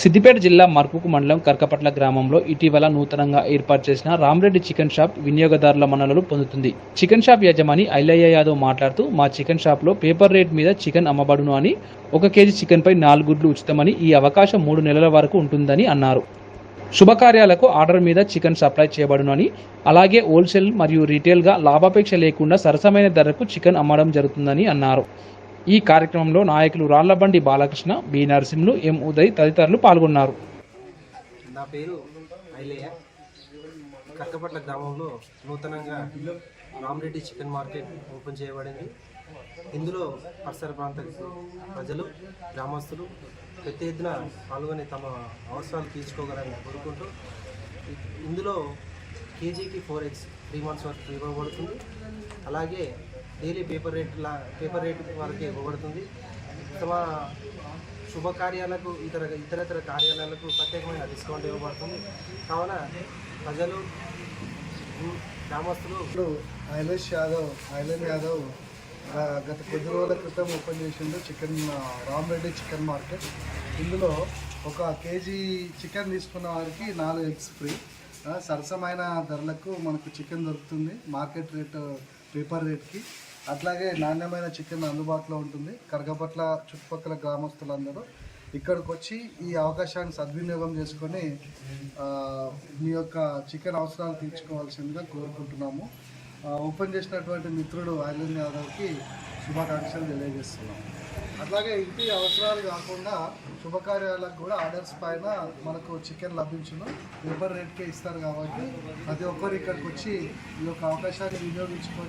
సిద్దిపేట జిల్లా మర్కుకు మండలం కర్కపట్ల గ్రామంలో ఇటీవల నూతనంగా ఏర్పాటు చేసిన రామ్రెడ్డి చికెన్ షాప్ వినియోగదారుల మన్ననలు పొందుతుంది. చికెన్ షాప్ యజమాని ఐలయ్య యాదవ్ మాట్లాడుతూ మా చికెన్ షాప్లో పేపర్ రేట్ మీద చికెన్ అమ్మబడును అని ఒక కేజీ చికెన్పై నాలుగు గుడ్లు ఉచితమని ఈ అవకాశం మూడు నెలల వరకు ఉంటుందని అన్నారు. శుభకార్యాలకు ఆర్డర్ మీద చికెన్ సప్లై చేయబడునని అలాగే హోల్సేల్ మరియు రీటైల్గా లాభాపేక్ష లేకుండా సరసమైన ధరకు చికెన్ అమ్మడం జరుగుతుందని అన్నారు. ఈ కార్యక్రమంలో నాయకులు రాళ్ళబండి బాలకృష్ణ బి. నరసింహులు ఎం. ఉదయ్ తదితరులు పాల్గొన్నారు. నా పేరు ఐలయ్య. కక్కపట్ల గ్రామంలో నూతనంగా రామరెడ్డి చికెన్ మార్కెట్ ఓపెన్ చేయబడింది. ఇందులో పరిసర ప్రాంత ప్రజలు గ్రామస్తులు పెద్ద ఎత్తున పాల్గొని తమ అవసరాలు తీర్చుకోగలని కోరుకుంటూ ఇందులో కేజీకి ఫోర్ ఎగ్స్ త్రీ మంత్స్ వరకు ఇవ్వబడుతుంది అలాగే daily paper rate law paper rate వరకు ఇవ్వబడుతుంది. తమ శుభకార్యాలకు ఇతర ఇతరతర కార్యాలయాలకు ప్రత్యేకమైన డిస్కౌంట్ ఇవ్వబడుతుంది. కావున ప్రజలు గ్రామస్తులు ఇప్పుడు ఐలేష్ యాదవ్ ఐలన్ యాదవ్ గత కొద్ది రోజుల క్రితం ఓపెన్ చేసిండు చికెన్ రామరెడ్డి చికెన్ మార్కెట్. ఇందులో ఒక కేజీ చికెన్ తీసుకున్న వారికి నాలుగు ఎగ్స్ ఫ్రీ. సరసమైన ధరలకు మనకు చికెన్ దొరుకుతుంది మార్కెట్ రేటు పేపర్ రేట్కి. అట్లాగే నాణ్యమైన చికెన్ అందుబాటులో ఉంటుంది. కరగపట్ల చుట్టుపక్కల గ్రామస్తులందరూ ఇక్కడికి వచ్చి ఈ అవకాశాన్ని సద్వినియోగం చేసుకొని మీ యొక్క చికెన్ అవసరాలు తీర్చుకోవాల్సిందిగా కోరుకుంటున్నాము. ఓపెన్ చేసినటువంటి మిత్రుడు ఐలన్ యాదవ్కి శుభాకాంక్షలు తెలియజేస్తున్నాం. అట్లాగే ఇంటి అవసరాలు కాకుండా శుభకార్యాలకు కూడా ఆర్డర్స్ పైన మనకు చికెన్ లభించును. పేపర్ రేట్కే ఇస్తారు కాబట్టి ప్రతి ఒక్కరు ఇక్కడికి వచ్చి ఈ యొక్క అవకాశాన్ని వినియోగించుకొని